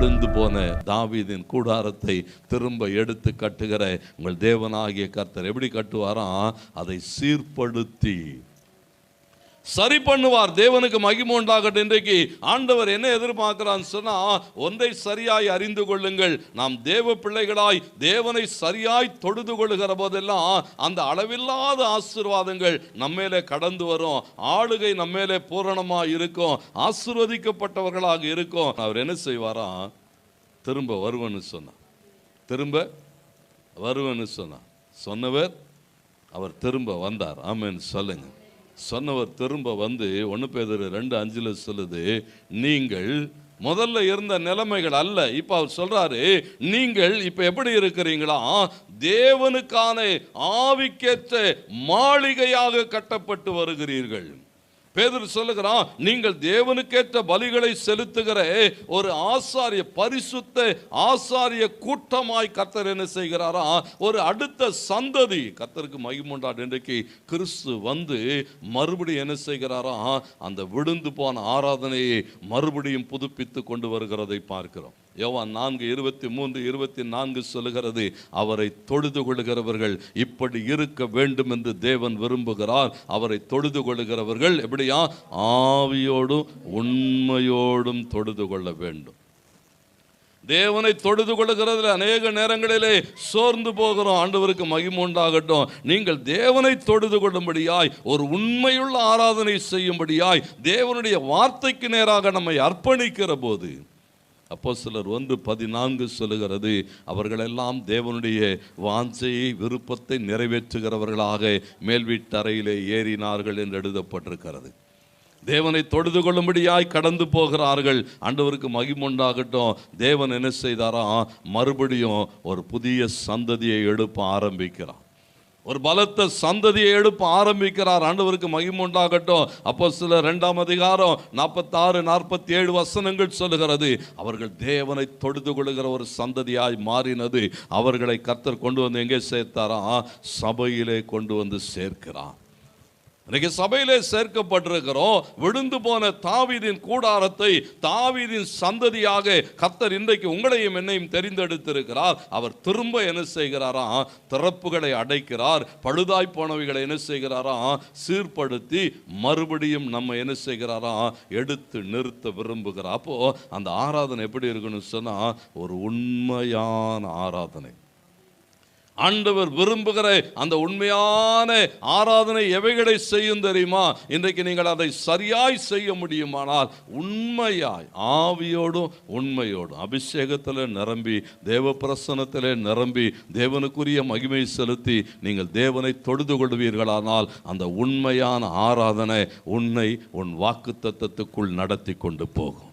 விழுந்து போன தாவீதின் கூடாரத்தை திரும்ப எடுத்து கட்டுகிற உங்கள் தேவனாகிய கர்த்தர் எப்படி கட்டுவாராம் அதை சீர்படுத்தி. சரி பண்ணுவார். தேவனுக்கு மகிமை உண்டாகட்டும். இன்றைக்கு ஆண்டவர் என்ன எதிர்பார்க்கிறான்னு சொன்னால் ஒன்றை சரியாய் அறிந்து கொள்ளுங்கள். நாம் தேவ பிள்ளைகளாய் தேவனை சரியாய் தொழுது கொள்ளுகிற போதெல்லாம் அந்த அளவில்லாத ஆசீர்வாதங்கள் நம்மேலே கடந்து வரும். ஆளுகை நம்மேலே பூரணமாக இருக்கும். ஆசிர்வதிக்கப்பட்டவர்களாக இருக்கும். அவர் என்ன செய்வாராம் திரும்ப வருவன்னு சொன்னார். திரும்ப வருவன்னு சொன்னார். சொன்னவர் அவர் திரும்ப வந்தார். ஆமேன்னு சொல்லுங்க. சொன்னவர் திரும்ப வந்து ஒன்று பேதர் ரெண்டு அஞ்சில் சொல்லுது நீங்கள் முதல்ல இருந்த நிலைமைகள் அல்ல. இப்போ அவர் சொல்கிறாரு நீங்கள் இப்போ எப்படி இருக்கிறீங்களா? தேவனுக்கான ஆவிக்கேற்ற மாளிகையாக கட்டப்பட்டு வருகிறீர்கள். பேதர் சொல்லுகிறான் நீங்கள் தேவனுக்கேற்ற பலிகளை செலுத்துகிற ஒரு ஆசாரிய பரிசுத்த ஆசாரிய கூட்டமாய் கர்த்தர் என்ன செய்கிறாரா? ஒரு அடுத்த சந்ததி. கர்த்தருக்கு மகிமுண்டாடு இன்றைக்கு கிறிஸ்து வந்து மறுபடியும் என்ன செய்கிறாரா? அந்த விழுந்து போன ஆராதனையை மறுபடியும் புதுப்பித்து கொண்டு வருகிறதை பார்க்கிறோம். யோவான் நான்கு இருபத்தி மூன்று இருபத்தி நான்கு சொல்லுகிறது அவரை தொழுது கொள்கிறவர்கள் இப்படி இருக்க வேண்டும் என்று தேவன் விரும்புகிறார். அவரை தொழுது கொள்கிறவர்கள் எப்படியா? ஆவியோடும் உண்மையோடும் தொழுது கொள்ள வேண்டும். தேவனை தொழுது கொள்கிறதுல அநேக நேரங்களிலே சோர்ந்து போகிறோம். ஆண்டவருக்கு மகிமுண்டாகட்டும் நீங்கள் தேவனை தொழுது கொள்ளும்படியாய் ஒரு உண்மையுள்ள ஆராதனை செய்யும்படியாய் தேவனுடைய வார்த்தைக்கு நேராக நம்மை அர்ப்பணிக்கிற போது அப்போ சிலர் ஒன்று பதினான்கு சொல்லுகிறது அவர்களெல்லாம் தேவனுடைய வாஞ்சையை விருப்பத்தை நிறைவேற்றுகிறவர்களாக மேல் வீட்டறையிலே ஏறினார்கள் என்று எழுதப்பட்டிருக்கிறது. தேவனை தொழுது கொள்ளும்படியாய் கடந்து போகிறார்கள். ஆண்டவருக்கு மகிமுண்டாகட்டும் தேவன் என்ன செய்தாரா? மறுபடியும் ஒரு புதிய சந்ததியை எழுப்ப ஆரம்பிக்கிறான் ஒரு பலத்த சந்ததியை எழுப்ப ஆரம்பிக்கிறார். ஆண்டவருக்கு மகிமுண்டாகட்டும் அப்போ சில ரெண்டாம் அதிகாரம் நாற்பத்தாறு நாற்பத்தி ஏழு வசனங்கள் சொல்லுகிறது. அவர்கள் தேவனை தொழுது கொள்ளுகிற ஒரு சந்ததியாய் மாறினது. அவர்களை கர்த்தர் கொண்டு வந்து எங்கே சேர்த்தாரா? சபையிலே கொண்டு வந்து சேர்க்கிறார். இன்னைக்கு சபையிலே சேர்க்கப்பட்டிருக்கிறோம். விழுந்து போன தாவிதின் கூடாரத்தை தாவிதின் சந்ததியாக கர்த்தர் இன்றைக்கு உங்களையும் என்னையும் தெரிந்தெடுத்திருக்கிறார். அவர் திரும்ப என்ன செய்கிறாரா திறப்புகளை அடைக்கிறார். பழுதாய் போனவைகளை என்ன செய்கிறாரா சீர்படுத்தி மறுபடியும் நம்ம என்ன செய்கிறாரா எடுத்து நிறுத்த விரும்புகிறார். அப்போ அந்த ஆராதனை எப்படி இருக்குன்னு சொன்னால் ஒரு உண்மையான ஆராதனை. ஆண்டவர் விரும்புகிற அந்த உண்மையான ஆராதனை எவைகளை செய்யும் தெரியுமா? இன்றைக்கு நீங்கள் அதை சரியாய் செய்ய முடியுமானால் உண்மையாய் ஆவியோடும் உண்மையோடும் அபிஷேகத்தில் நிரம்பி தேவ பிரசனத்தில் நிரம்பி தேவனுக்குரிய மகிமை செலுத்தி நீங்கள் தேவனை தொழுது கொள்வீர்களானால் அந்த உண்மையான ஆராதனை உன்னை உன் வாக்கு தத்துவத்துக்குள் நடத்தி கொண்டு போகும்.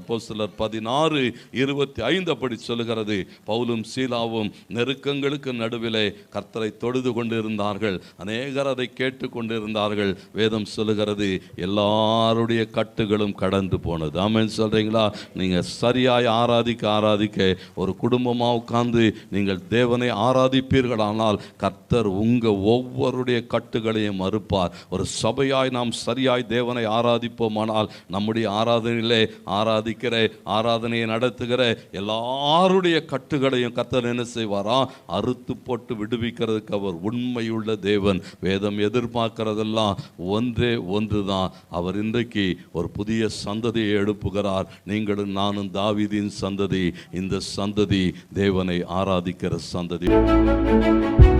அப்போ சிலர் பதினாறு இருபத்தி ஐந்து அப்படி சொல்லுகிறது. பவுலும் சீலாவும் நெருக்கங்களுக்கு நடுவிலே கர்த்தரை தொழுது கொண்டிருந்தார்கள். அநேகர் அதை கேட்டு கொண்டிருந்தார்கள். வேதம் சொல்லுகிறது எல்லாருடைய கட்டுகளும் கடந்து போனது. ஆமென் சொல்கிறீங்களா நீங்கள் சரியாய் ஆராதிக்க ஆராதிக்க ஒரு குடும்பமாக உட்கார்ந்து நீங்கள் தேவனை ஆராதிப்பீர்களானால் கர்த்தர் உங்கள் ஒவ்வொருடைய கட்டுகளையும் மறுப்பார். ஒரு சபையாய் நாம் சரியாய் தேவனை ஆராதிப்போமானால் நம்முடைய ஆராதனையிலே ஆராதிக்கிற ஆராதனையை நடத்துகிற எல்லாருடைய கட்டுகளையும் கத்தர் என்ன செய்வாரா? அறுத்து போட்டு விடுவிக்கிறதுக்கு அவர் உண்மையுள்ள தேவன். வேதம் எதிர்பார்க்கிறதெல்லாம் ஒன்றே ஒன்றுதான். அவர் இன்றைக்கு ஒரு புதிய சந்ததியை எழுப்புகிறார். நீங்களும் நானும் தாவிதின் சந்ததி. இந்த சந்ததி தேவனை ஆராதிக்கிற சந்ததி.